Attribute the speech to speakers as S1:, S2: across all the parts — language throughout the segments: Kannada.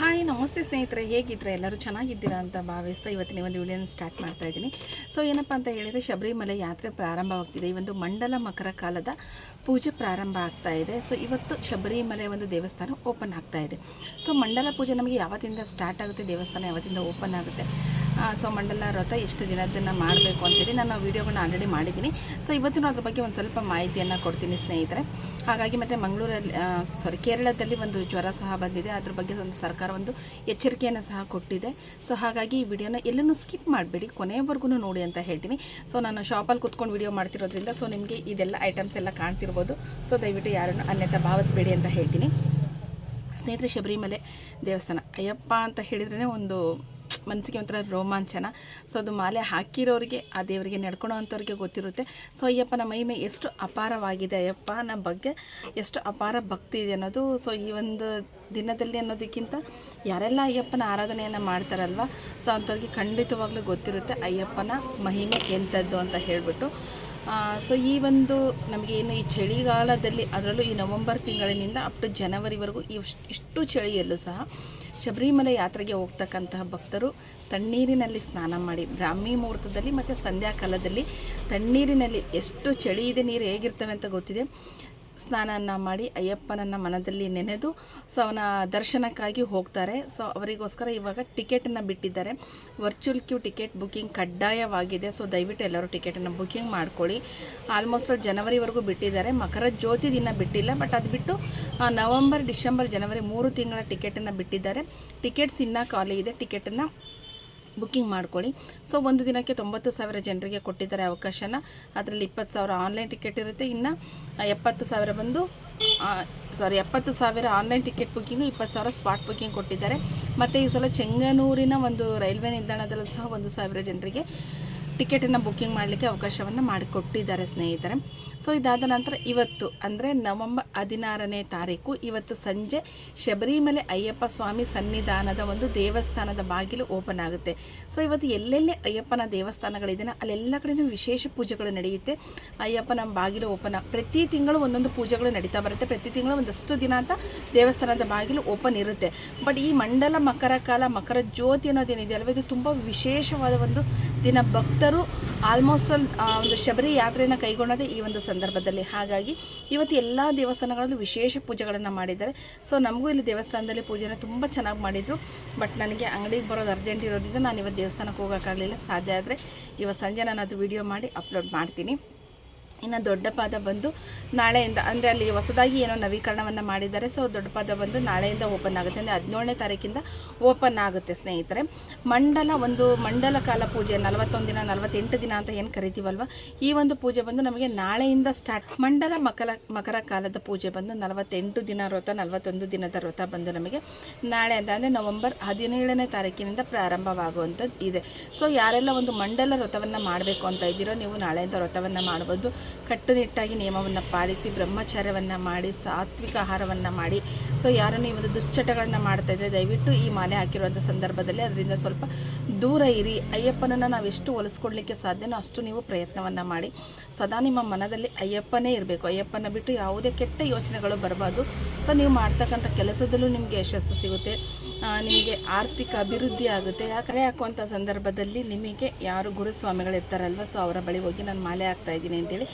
S1: ಹಾಯ್ ನಮಸ್ತೆ ಸ್ನೇಹಿತರೆ. ಹೇಗಿದ್ರೆ ಎಲ್ಲರೂ ಚೆನ್ನಾಗಿದ್ದೀರಾ ಅಂತ ಭಾವಿಸ್ತಾ ಇವತ್ತಿನ ಒಂದು ವಿಡಿಯೋನ ಸ್ಟಾರ್ಟ್ ಮಾಡ್ತಾ ಇದ್ದೀನಿ. ಸೊ ಏನಪ್ಪ ಅಂತ ಹೇಳಿದರೆ, ಶಬರಿಮಲೆ ಯಾತ್ರೆ ಪ್ರಾರಂಭವಾಗ್ತಿದೆ. ಈ ಒಂದು ಮಂಡಲ ಮಕರ ಕಾಲದ ಪೂಜೆ ಪ್ರಾರಂಭ ಆಗ್ತಾ ಇದೆ. ಸೊ ಇವತ್ತು ಶಬರಿಮಲೆ ಒಂದು ದೇವಸ್ಥಾನ ಓಪನ್ ಆಗ್ತಾ ಇದೆ. ಸೊ ಮಂಡಲ ಪೂಜೆ ನಮಗೆ ಯಾವತ್ತಿಂದ ಸ್ಟಾರ್ಟ್ ಆಗುತ್ತೆ? ದೇವಸ್ಥಾನ ಯಾವತ್ತಿಂದ ಓಪನ್ ಆಗುತ್ತೆ? ಸೊ ಮಂಡಲ ವ್ರತ ಎಷ್ಟು ದಿನದನ್ನು ಮಾಡಬೇಕು ಅಂತೇಳಿ ನಾನು ವೀಡಿಯೋಗಳನ್ನ ಆಲ್ರೆಡಿ ಮಾಡಿದ್ದೀನಿ. ಸೊ ಇವತ್ತಿನ ಅದ್ರ ಬಗ್ಗೆ ಒಂದು ಸ್ವಲ್ಪ ಮಾಹಿತಿಯನ್ನು ಕೊಡ್ತೀನಿ ಸ್ನೇಹಿತರೆ. ಹಾಗಾಗಿ ಮತ್ತು ಮಂಗಳೂರಲ್ಲಿ ಸಾರಿ ಕೇರಳದಲ್ಲಿ ಒಂದು ಜ್ವರ ಸಹ ಬಂದಿದೆ. ಅದ್ರ ಬಗ್ಗೆ ಒಂದು ಸರ್ಕಾರ ಒಂದು ಎಚ್ಚರಿಕೆಯನ್ನು ಸಹ ಕೊಟ್ಟಿದೆ. ಸೊ ಹಾಗಾಗಿ ಈ ವಿಡಿಯೋನ ಎಲ್ಲನೂ ಸ್ಕಿಪ್ ಮಾಡಬೇಡಿ. ಕೊನೆಯವರೆಗೂ ನೋಡಿ ಅಂತ ಹೇಳ್ತೀನಿ. ಸೊ ನಾನು ಶಾಪಲ್ಲಿ ಕುತ್ಕೊಂಡು ವಿಡಿಯೋ ಮಾಡ್ತಿರೋದ್ರಿಂದ ಸೊ ನಿಮಗೆ ಇದೆಲ್ಲ ಐಟಮ್ಸ್ ಎಲ್ಲ ಕಾಣ್ತಿರ್ಬೋದು. ಸೊ ದಯವಿಟ್ಟು ಯಾರನ್ನು ಅನ್ಯತ ಭಾವಿಸ್ಬೇಡಿ ಅಂತ ಹೇಳ್ತೀನಿ. ಸ್ನೇಹಿತರೆ ಶಬರಿಮಲೆ ದೇವಸ್ಥಾನ. ಅಯ್ಯಪ್ಪ ಅಂತ ಹೇಳಿದ್ರೇ ಒಂದು ಮನಸ್ಸಿಗೆ ಒಂಥರ ರೋಮಾಂಚನ. ಸೊ ಅದು ಮಾಲೆ ಹಾಕಿರೋರಿಗೆ, ಆ ದೇವರಿಗೆ ನಡ್ಕೊಳೋ ಅಂಥವ್ರಿಗೆ ಗೊತ್ತಿರುತ್ತೆ ಸೊ ಅಯ್ಯಪ್ಪನ ಮಹಿಮೆ ಎಷ್ಟು ಅಪಾರವಾಗಿದೆ ಅಯ್ಯಪ್ಪನ ಬಗ್ಗೆ ಎಷ್ಟು ಅಪಾರ ಭಕ್ತಿ ಇದೆ ಅನ್ನೋದು. ಸೊ ಈ ಒಂದು ದಿನದಲ್ಲಿ ಅನ್ನೋದಕ್ಕಿಂತ ಯಾರೆಲ್ಲ ಅಯ್ಯಪ್ಪನ ಆರಾಧನೆಯನ್ನು ಮಾಡ್ತಾರಲ್ವ, ಸೊ, ಅಂಥವ್ರಿಗೆ ಖಂಡಿತವಾಗ್ಲೂ ಗೊತ್ತಿರುತ್ತೆ ಅಯ್ಯಪ್ಪನ ಮಹಿಮೆ ಎಂಥದ್ದು ಅಂತ ಹೇಳಿಬಿಟ್ಟು. ಸೊ ಈ ಒಂದು ನಮಗೆ ಏನು ಈ ಚಳಿಗಾಲದಲ್ಲಿ, ಅದರಲ್ಲೂ ಈ ನವಂಬರ್ ತಿಂಗಳಿನಿಂದ ಅಪ್ ಟು ಜನವರಿವರೆಗೂ ಇಷ್ಟು ಇಷ್ಟು ಚಳಿಯಲ್ಲೂ ಸಹ ಶಬರಿಮಲೆ ಯಾತ್ರೆಗೆ ಹೋಗ್ತಕ್ಕಂತಹ ಭಕ್ತರು ತಣ್ಣೀರಿನಲ್ಲಿ ಸ್ನಾನ ಮಾಡಿ ಬ್ರಾಹ್ಮಿ ಮುಹೂರ್ತದಲ್ಲಿ ಮತ್ತು ಸಂಧ್ಯಾಕಾಲದಲ್ಲಿ ತಣ್ಣೀರಿನಲ್ಲಿ ಎಷ್ಟು ಚಳಿ ಇದೆ, ನೀರು ಹೇಗಿರ್ತವೆ ಅಂತ ಗೊತ್ತಿದೆ. ಸ್ನಾನವನ್ನು ಮಾಡಿ ಅಯ್ಯಪ್ಪನನ್ನು ಮನದಲ್ಲಿ ನೆನೆದು ಸೊ ಅವನ ದರ್ಶನಕ್ಕಾಗಿ ಹೋಗ್ತಾರೆ. ಸೊ ಅವರಿಗೋಸ್ಕರ ಇವಾಗ ಟಿಕೆಟನ್ನು ಬಿಟ್ಟಿದ್ದಾರೆ. ವರ್ಚುವಲ್ ಕ್ಯೂ ಟಿಕೆಟ್ ಬುಕ್ಕಿಂಗ್ ಕಡ್ಡಾಯವಾಗಿದೆ. ಸೊ ದಯವಿಟ್ಟು ಎಲ್ಲರೂ ಟಿಕೆಟನ್ನು ಬುಕ್ಕಿಂಗ್ ಮಾಡ್ಕೊಳ್ಳಿ. ಆಲ್ಮೋಸ್ಟ್ ಜನವರಿವರೆಗೂ ಬಿಟ್ಟಿದ್ದಾರೆ. ಮಕರ ಜ್ಯೋತಿ ದಿನ ಬಿಟ್ಟಿಲ್ಲ ಬಟ್ ಅದು ಬಿಟ್ಟು ನವಂಬರ್, ಡಿಸೆಂಬರ್, ಜನವರಿ ಮೂರು ತಿಂಗಳ ಟಿಕೆಟನ್ನು ಬಿಟ್ಟಿದ್ದಾರೆ. ಟಿಕೆಟ್ಸ್ ಇನ್ನೂ ಖಾಲಿ ಇದೆ. ಟಿಕೆಟನ್ನು ಬುಕ್ಕಿಂಗ್ ಮಾಡ್ಕೊಳ್ಳಿ. ಸೊ ಒಂದು ದಿನಕ್ಕೆ ತೊಂಬತ್ತು ಸಾವಿರ ಜನರಿಗೆ ಕೊಟ್ಟಿದ್ದಾರೆ ಅವಕಾಶನ. ಅದರಲ್ಲಿ ಇಪ್ಪತ್ತು ಸಾವಿರ ಆನ್ಲೈನ್ ಟಿಕೆಟ್ ಇರುತ್ತೆ. ಇನ್ನು ಎಪ್ಪತ್ತು ಸಾವಿರ ಬಂದು ಸಾರಿ ಎಪ್ಪತ್ತು ಸಾವಿರ ಆನ್ಲೈನ್ ಟಿಕೆಟ್ ಬುಕ್ಕಿಂಗು ಇಪ್ಪತ್ತು ಸಾವಿರ ಸ್ಪಾಟ್ ಬುಕ್ಕಿಂಗ್ ಕೊಟ್ಟಿದ್ದಾರೆ. ಮತ್ತು ಈ ಸಲ ಚೆಂಗನೂರಿನ ಒಂದು ರೈಲ್ವೆ ನಿಲ್ದಾಣದಲ್ಲೂ ಸಹ ಒಂದು ಸಾವಿರ ಜನರಿಗೆ ಟಿಕೆಟನ್ನು ಬುಕ್ಕಿಂಗ್ ಮಾಡಲಿಕ್ಕೆ ಅವಕಾಶವನ್ನು ಮಾಡಿಕೊಟ್ಟಿದ್ದಾರೆ ಸ್ನೇಹಿತರೆ. ಸೊ ಇದಾದ ನಂತರ ಇವತ್ತು, ಅಂದರೆ ನವಂಬರ್ ಹದಿನಾರನೇ ತಾರೀಕು, ಇವತ್ತು ಸಂಜೆ ಶಬರಿಮಲೆ ಅಯ್ಯಪ್ಪ ಸ್ವಾಮಿ ಸನ್ನಿಧಾನದ ಒಂದು ದೇವಸ್ಥಾನದ ಬಾಗಿಲು ಓಪನ್ ಆಗುತ್ತೆ. ಸೊ ಇವತ್ತು ಎಲ್ಲೆಲ್ಲಿ ಅಯ್ಯಪ್ಪನ ದೇವಸ್ಥಾನಗಳಿದೆಯೋ ಅಲ್ಲೆಲ್ಲ ಕಡೆಯೂ ವಿಶೇಷ ಪೂಜೆಗಳು ನಡೆಯುತ್ತೆ. ಅಯ್ಯಪ್ಪನ ಬಾಗಿಲು ಓಪನ್ ಪ್ರತಿ ತಿಂಗಳು ಒಂದೊಂದು ಪೂಜೆಗಳು ನಡೀತಾ ಬರುತ್ತೆ. ಪ್ರತಿ ತಿಂಗಳು ಒಂದಷ್ಟು ದಿನ ಅಂತ ದೇವಸ್ಥಾನದ ಬಾಗಿಲು ಓಪನ್ ಇರುತ್ತೆ. ಬಟ್ ಈ ಮಂಡಲ ಮಕರ ಕಾಲ, ಮಕರ ಜ್ಯೋತಿ ಅನ್ನೋದೇನಿದೆ ಅಲ್ವ ಇದು ತುಂಬ ವಿಶೇಷವಾದ ಒಂದು ದಿನ. ಭಕ್ತರು ಆಲ್ಮೋಸ್ಟ್ ಆಲ್ ಒಂದು ಶಬರಿ ಯಾತ್ರೆಯನ್ನು ಕೈಗೊಂಡದೆ ಈ ಒಂದು ಸಂದರ್ಭದಲ್ಲಿ. ಹಾಗಾಗಿ ಇವತ್ತು ಎಲ್ಲ ದೇವಸ್ಥಾನಗಳಲ್ಲೂ ವಿಶೇಷ ಪೂಜೆಗಳನ್ನು ಮಾಡಿದ್ದಾರೆ. ಸೊ ನಮಗೂ ಇಲ್ಲಿ ದೇವಸ್ಥಾನದಲ್ಲಿ ಪೂಜೆನ ತುಂಬ ಚೆನ್ನಾಗಿ ಮಾಡಿದರು. ಬಟ್ ನನಗೆ ಅಂಗಡಿಗೆ ಬರೋದು ಅರ್ಜೆಂಟ್ ಇರೋದ್ರಿಂದ ನಾನು ಇವತ್ತು ದೇವಸ್ಥಾನಕ್ಕೆ ಹೋಗೋಕ್ಕಾಗಲಿಲ್ಲ ಸಾಧ್ಯ ಆದರೆ ಇವತ್ತು ಸಂಜೆ ನಾನು ಅದು ವಿಡಿಯೋ ಮಾಡಿ ಅಪ್ಲೋಡ್ ಮಾಡ್ತೀನಿ. ಇನ್ನು ದೊಡ್ಡ ಪಾದ ಬಂದು ನಾಳೆಯಿಂದ, ಅಂದರೆ ಅಲ್ಲಿ ಹೊಸದಾಗಿ ಏನೋ ನವೀಕರಣವನ್ನು ಮಾಡಿದ್ದಾರೆ. ಸೊ ದೊಡ್ಡ ಪಾದ ಬಂದು ನಾಳೆಯಿಂದ ಓಪನ್ ಆಗುತ್ತೆ. ಅಂದರೆ ಹದಿನೇಳನೇ ತಾರೀಕಿಂದ ಓಪನ್ ಆಗುತ್ತೆ ಸ್ನೇಹಿತರೆ. ಮಂಡಲ ಒಂದು ಮಂಡಲ ಕಾಲ ಪೂಜೆ, ನಲವತ್ತೊಂದು ದಿನ, ನಲವತ್ತೆಂಟು ದಿನ ಅಂತ ಏನು ಕರಿತೀವಲ್ವ? ಈ ಒಂದು ಪೂಜೆ ಬಂದು ನಮಗೆ ನಾಳೆಯಿಂದ ಸ್ಟಾರ್ಟ್ ಮಂಡಲ ಮಕರ ಮಕರ ಕಾಲದ ಪೂಜೆ ಬಂದು ನಲವತ್ತೆಂಟು ದಿನ ವ್ರತ, ನಲವತ್ತೊಂದು ದಿನದ ವ್ರತ ಬಂದು ನಮಗೆ ನಾಳೆ ಅಂತ ಅಂದರೆ ನವಂಬರ್ ಹದಿನೇಳನೇ ತಾರೀಕಿನಿಂದ ಪ್ರಾರಂಭವಾಗುವಂಥದ್ದು ಇದೆ. ಸೊ ಯಾರೆಲ್ಲ ಒಂದು ಮಂಡಲ ವ್ರತವನ್ನು ಮಾಡಬೇಕು ಅಂತ ಇದ್ದೀರೋ, ನೀವು ನಾಳೆಯಿಂದ ವ್ರತವನ್ನು ಮಾಡ್ಬೋದು. ಕಟ್ಟುನಿಟ್ಟಾಗಿ ನಿಯಮವನ್ನು ಪಾಲಿಸಿ, ಬ್ರಹ್ಮಚಾರ್ಯವನ್ನು ಮಾಡಿ, ಸಾತ್ವಿಕ ಆಹಾರವನ್ನು ಮಾಡಿ. ಸೊ ಯಾರನ್ನು ಈ ಒಂದು ದುಶ್ಚಟಗಳನ್ನು ಮಾಡ್ತಾ ಇದ್ದರೆ ದಯವಿಟ್ಟು ಈ ಮಾಲೆ ಹಾಕಿರುವಂಥ ಸಂದರ್ಭದಲ್ಲಿ ಅದರಿಂದ ಸ್ವಲ್ಪ ದೂರ ಇರಿ. ಅಯ್ಯಪ್ಪನನ್ನು ನಾವು ಎಷ್ಟು ಒಲಿಸ್ಕೊಡ್ಲಿಕ್ಕೆ ಸಾಧ್ಯನೋ ಅಷ್ಟು ನೀವು ಪ್ರಯತ್ನವನ್ನು ಮಾಡಿ. ಸದಾ ನಿಮ್ಮ ಮನದಲ್ಲಿ ಅಯ್ಯಪ್ಪನೇ ಇರಬೇಕು. ಅಯ್ಯಪ್ಪನ ಬಿಟ್ಟು ಯಾವುದೇ ಕೆಟ್ಟ ಯೋಚನೆಗಳು ಬರಬಾರ್ದು. ಸೊ ನೀವು ಮಾಡ್ತಕ್ಕಂಥ ಕೆಲಸದಲ್ಲೂ ನಿಮಗೆ ಯಶಸ್ಸು ಸಿಗುತ್ತೆ. ನಿಮಗೆ ಆರ್ಥಿಕ ಅಭಿವೃದ್ಧಿ ಆಗುತ್ತೆ. ಯಾಕಂದರೆ ಹಾಕುವಂಥ ಸಂದರ್ಭದಲ್ಲಿ ನಿಮಗೆ ಯಾರು ಗುರುಸ್ವಾಮಿಗಳು ಇರ್ತಾರಲ್ವ? ಸೊ ಅವರ ಬಳಿ ಹೋಗಿ ನಾನು ಮಾಲೆ ಹಾಕ್ತಾ ಇದ್ದೀನಿ ಅಂತೇಳಿ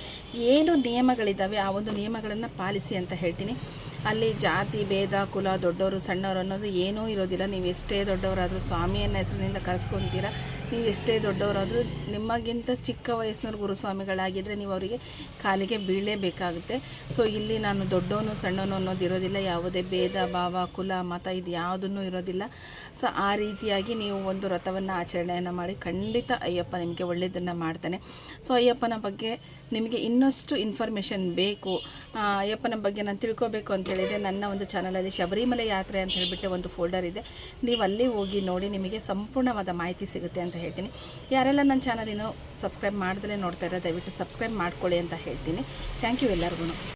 S1: ಏನು ನಿಯಮಗಳಿದ್ದಾವೆ ಆ ಒಂದು ನಿಯಮಗಳನ್ನು ಪಾಲಿಸಿ ಅಂತ ಹೇಳ್ತೀನಿ. ಅಲ್ಲಿ ಜಾತಿ, ಭೇದ, ಕುಲ ದೊಡ್ಡವರು ಸಣ್ಣವರು ಅನ್ನೋದು ಏನೂ ಇರೋದಿಲ್ಲ. ನೀವು ಎಷ್ಟೇ ದೊಡ್ಡವರಾದರೂ ಸ್ವಾಮಿಯನ್ನ ಹೆಸರಿನಿಂದ ಕರೆಸ್ಕೊತೀರಾ? ನೀವು ಎಷ್ಟೇ ದೊಡ್ಡವರಾದರೂ ನಿಮಗಿಂತ ಚಿಕ್ಕ ವಯಸ್ಸಿನವ್ರು ಗುರುಸ್ವಾಮಿಗಳಾಗಿದ್ದರೆ ನೀವು ಅವರಿಗೆ ಕಾಲಿಗೆ ಬೀಳಲೇಬೇಕಾಗುತ್ತೆ ಸೊ ಇಲ್ಲಿ ನಾನು ದೊಡ್ಡವನು ಸಣ್ಣವನು ಅನ್ನೋದು ಇರೋದಿಲ್ಲ ಯಾವುದೇ ಭೇದ, ಭಾವ, ಕುಲ, ಮತ ಇದು ಯಾವುದನ್ನು ಇರೋದಿಲ್ಲ. ಸೊ ಆ ರೀತಿಯಾಗಿ ನೀವು ಒಂದು ರಥವನ್ನು ಆಚರಣೆಯನ್ನು ಮಾಡಿ ಖಂಡಿತ ಅಯ್ಯಪ್ಪ ನಿಮಗೆ ಒಳ್ಳೆಯದನ್ನು ಮಾಡ್ತಾನೆ. ಸೊ ಅಯ್ಯಪ್ಪನ ಬಗ್ಗೆ ನಿಮಗೆ ಇನ್ನಷ್ಟು ಇನ್ಫಾರ್ಮೇಷನ್ ಬೇಕು. ಅಯ್ಯಪ್ಪನ ಬಗ್ಗೆ ನಾನು ತಿಳ್ಕೊಬೇಕು ಅಂತ ಹೇಳಿದರೆ ನನ್ನ ಒಂದು ಚಾನಲಲ್ಲಿ ಶಬರಿಮಲೆ ಯಾತ್ರೆ ಅಂತ ಹೇಳಿಬಿಟ್ಟು ಒಂದು ಫೋಲ್ಡರ್ ಇದೆ. ನೀವು ಅಲ್ಲಿ ಹೋಗಿ ನೋಡಿ, ನಿಮಗೆ ಸಂಪೂರ್ಣವಾದ ಮಾಹಿತಿ ಸಿಗುತ್ತೆ ಹೇಳ್ತೀನಿ. ಯಾರೆಲ್ಲ ನನ್ನ ಚಾನಲ್ ಸಬ್ಸ್ಕ್ರೈಬ್ ಮಾಡಿದ್ರೆ ನೋಡ್ತಾ ಇರೋ ದಯವಿಟ್ಟು ಸಬ್ಸ್ಕ್ರೈಬ್ ಮಾಡ್ಕೊಳ್ಳಿ ಅಂತ ಹೇಳ್ತೀನಿ. ಥ್ಯಾಂಕ್ ಯು ಎಲ್ಲರಿಗೂ.